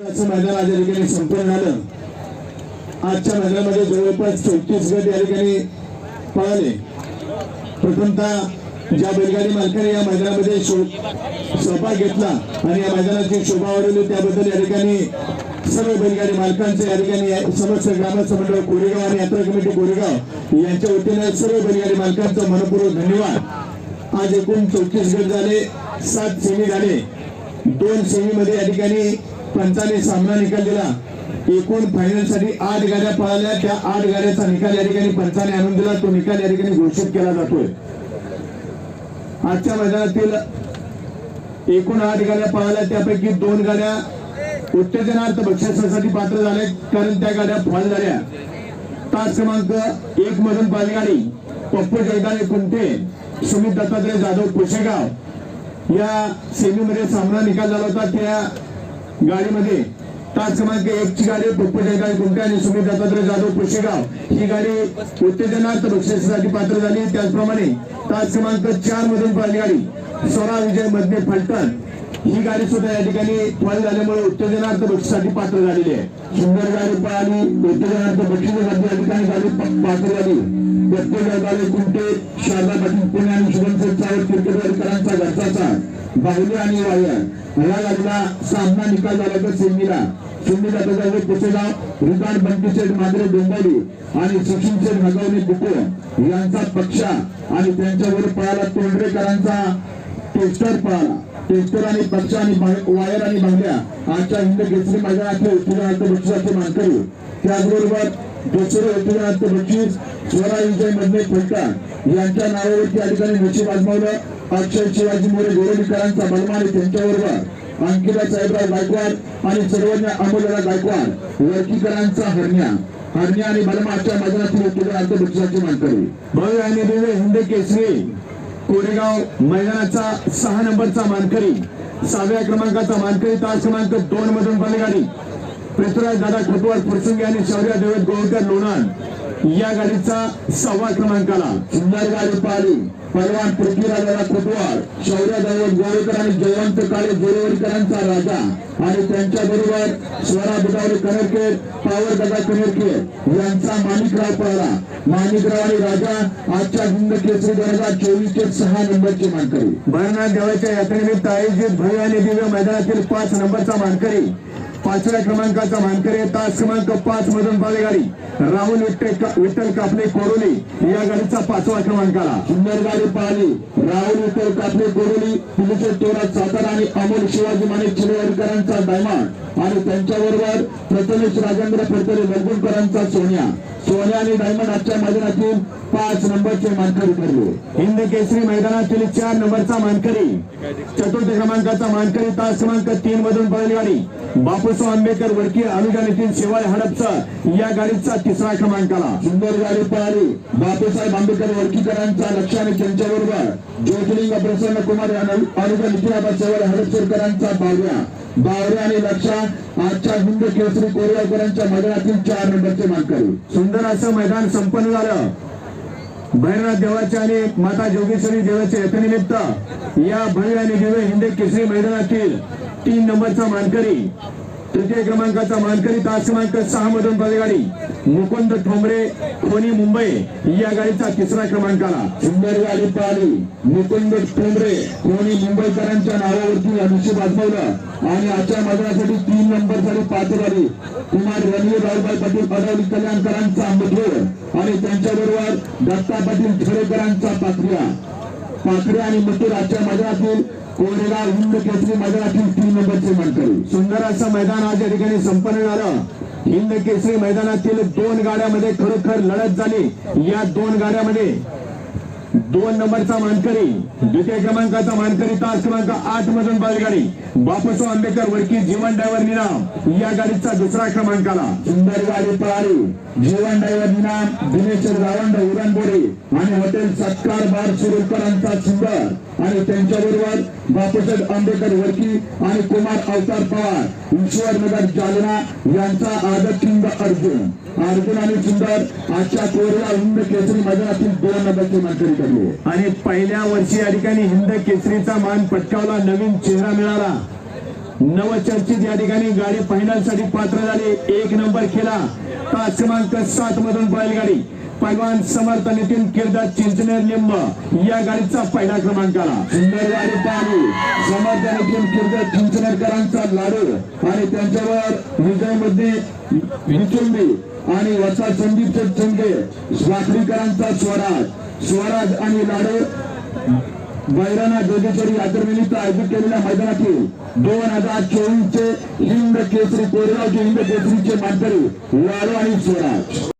असं मैदान आज या ठिकाणी संपन्न झालं. आजच्या मैदानामध्ये जवळपास चौतीस गट या ठिकाणी पळाले. प्रथमतः ज्या बैलगाडी मालकाने या मैदानामध्ये शो- सहभाग घेतला आणि या मैदानाची शोभा वाढवली त्याबद्दल या ठिकाणी सर्व बैलगाडी मालकांचे या ठिकाणी समस्त ग्रामस्थ मंडळ कोरेगाव आणि यात्रा कमिटी कोरेगाव यांच्या वतीने सर्व बैलगाडी मालकांचा मनपूर्वक धन्यवाद. आज एकूण चौतीस गट झाले सात सेमी झाले. दोन सेमीमध्ये या ठिकाणी पंचाने सामना निकाल दिला. एकूण फायनलसाठी आठ गाड्या पळाल्या. त्या आठ गाड्याचा निकाल या ठिकाणी पंचाने आणून दिला. तो निकाल या ठिकाणी घोषित केला जातोय. आजच्या मैदानातील एकूण आठ गाड्या पळाल्या. त्यापैकी दोन गाड्या उत्तेजनार्थ बक्षिसासाठी पात्र झाल्या कारण त्या गाड्या फॉल झाल्या. तास क्रमांक एक मधून बैलगाडी पप्पू जगदाळे कुंटे सुमित दत्तात्रय जाधव पुशेगाव या सेमीमध्ये सामना निकाल झाला होता. त्या गाडीमध्ये. तास क्रमांक एक ची गाडी पप्पू जगदाळे कुंटे आणि सुमित दत्तात्रय जाधव पुशेगाव. ही गाडी उत्तेजनार्थ बक्षिसासाठी पात्र झाली. त्याचप्रमाणे तास क्रमांक चार मधून बैलगाडी स्वरा विजय मधने फलटण. ही गाडी सुद्धा या ठिकाणी फॉल झाल्यामुळे उत्तेजनार्थ बक्षिसासाठी पात्र झालेली आहे. सुंदर गाडी पळाली उत्तेजनार्थ बक्षिसासाठी या ठिकाणी गाडी पात्र झाली. प्रत्येक गाडी कुंटे शारदा पाटील पुणे आणि शुभम सेठ क्रिकेटकरांचा घरचाचा बाहुली आणि वायर या लागला सामना निकाल झाला तर सेमीला सिंधी जाताचा पुसेगाव रिकार्ड बंटीचे मात्रे डोंबावली आणि सुशील नगवणे बुको यांचा पक्षा आणि त्यांच्यावर पळाला तोंडरेकरांचा टेस्टर पळाला. टेस्टर आणि पक्षा आणि वायर आणि भांड्या आजच्या हिंद केसरी मैदानातले उत्तेजनार्थ बक्षिसाचे मानकरी. त्याचबरोबर दुसरे उत्तेजनार्थ बक्षीस स्वरा विजय मधले फलटण. यांच्या नावावरती या ठिकाणी नशीब आजमावलं. अक्षय शिवाजी मोरे गोरेलीकरांचा बलमा आणि त्यांच्याबरोबर अंकिता साहेबराव गायकवाड आणि सर्वज्ञ अमोलरा गायकवाड वर्कीकरांचा हरण्या. हरण्या आणि बलमा आजच्या मैदानातील उत्तेजनार्थ बक्षिसाचे मानकरी. भव्य आणि दिव्य हिंद केसरी कोरेगाव मैदानाचा सहा नंबरचा मानकरी सहाव्या क्रमांकाचा मानकरी तास क्रमांक दोन मधून बैलगाडी पृथ्वीराज दादा खोटवार फुरसुंगे आणि शौर्य देवेद गोळकर लोणंद या गाडीचा सहावा क्रमांकाला. सुंदर गाडी पाहिली. पलवान पृथ्वीराजाला दादा खोटवार शौर्य आणि जयवंत काळे जोरेवडकरांचा राजा आणि त्यांच्या बरोबर स्वरा बुटावले कनेरके पावर दादा कनेरके यांचा माणिकराव पळाला. माणिकराव आणि राजा आजच्या हिंद केसरी दोन हजार चोवीसचे सहा नंबरचे मानकरी. भरनाथ देवाच्या यात्रेनिमित्त आयोजित भव्य आणि दिव्य मैदानातील पाच नंबरचा मानकरी. पाचव्या क्रमांकाचा मानकरी आहे. तास क्रमांक पाच मधून बालेगाडी राहुल विठ्ठल विठ्ठल कापले कोरोली या गाडीचा पाचवा क्रमांक आला सुंदर गाडी पाहिली राहुल विठ्ठल कापले कोरोली पुलिस तोरा सातारा आणि अमोल शिवाजी माने चिलेवरकरांचा डायमंड आणि त्यांच्याबरोबर प्रथमेश राजेंद्र फडतरे वर्गुणकरांचा सोन्या. सोने आणि डायमंड आजच्या मैदानातील पाच नंबरचे मानकरी ठरले. हिंद केसरी मैदानातील चार नंबरचा मानकरी. चतुर्थ क्रमांकाचा मानकरी तास क्रमांक तीन मधून बैलगाडी बापूसाहेब आंबेडकर वडकी अनुजा नितीन शेवाळे हडपचा या गाडीचा तिसरा क्रमांकाला. सुंदर गाडी पळाली. बापूसाहेब आंबेडकर वडकीकरांचा लक्ष आणि त्यांच्याबरोबर ज्योतिलिंग प्रसन्न कुमार अनुजा नितीन शेवाळे हडपसरकरांचा बावऱ्या बावरे आणि लक्षा आजच्या हिंद केसरी कोरियाकरांच्या मैदानातील चार नंबरचे मानकरी. सुंदर असं मैदान संपन्न झालं. भैरनाथ देवाच्या आणि माता जोगेश्वरी देवाच्या यथनिमित्त या भव्य आणि दिव्य हिंद केसरी मैदानातील तीन नंबरचा मानकरी. तृतीय क्रमांकाचा मानकरी तास क्रमांक सहा मधून गाडी मुकुंद ठोंबरे खोनी मुंबई या गाडीचा तिसरा क्रमांकाला. सुंदर गाडी पाहिली. मुकुंद ठोंबरे खोनी मुंबईकरांच्या नावावरती अनुष्य आजमावलं आणि आजच्या मैदानासाठी तीन नंबरसाठी पाच गाडी कुमार रणवीर रावबाई पाटील पदावली कल्याणकरांचा मथुर आणि त्यांच्याबरोबर दत्ता पाटील खेडेकरांचा पात्रिया पाकडे आणि मथुर आजच्या मैदानातील कोरेगाव हिंद केसरी मैदानातील तीन नंबरचे मानकरी. सुंदर असं मैदान आज या ठिकाणी संपन्न झालं. हिंद केसरी मैदानातील दोन गाड्यामध्ये खरोखर लढत झाली. या दोन गाड्यामध्ये दोन नंबरचा मानकरी द्वितीय क्रमांकाचा मानकरी तास क्रमांक आठ मधून बैलगाडी. बापूसाहेब आंबेडकर वडकी जीवन डायव्हर निनाम या गाडीचा दुसरा क्रमांकाला. सुंदर गाडी पळाली जीवन डायव्हर निनाम दिनेश रावंड उरणबोरे आणि हॉटेल सत्कार बार सुरेकरांचा सुंदर. आणि त्यांच्याबरोबर बापूसाहेब आंबेडकर वडकी आणि कुमार अवतार पवार ईश्वरनगर जालना यांचा आदर किंग अर्जुन. अर्जुन आणि सुंदर आजच्या कोरेगाव हिंद केसरी मैदानातील दोन नंबरचे मानकरी ठरले. आणि पहिल्या वर्षी या ठिकाणी हिंद केसरीचा मान पटकावला नवीन चेहरा मिळाला. नवचर्चित या ठिकाणी गाडी फायनलसाठी पात्र झाले. एक नंबर केला तास क्रमांक सात मधून बैलगाडी. पैलवान समर्थ नितीन किर्दा चिंचनेर लिंब या गाडीचा पहिला क्रमांक आला. सुंदर पाणी समर्थ नितीन किर्दा चिंचनेरकरांचा लाडू. आणि त्यांच्यावर विजयमध्ये विचुंबी आणि वसा संदीप चंगे स्वाखरीकरांचा स्वराज. स्वराज आणि लाडू. बैराना जोगेश्वरी यात्रेनिमित्त आयोजित केलेल्या मैदानातील दोन हजार चोवीसचे हिंद केसरी कोरेगावचे हिंद केसरीचे मानकरी लाडू आणि स्वराज.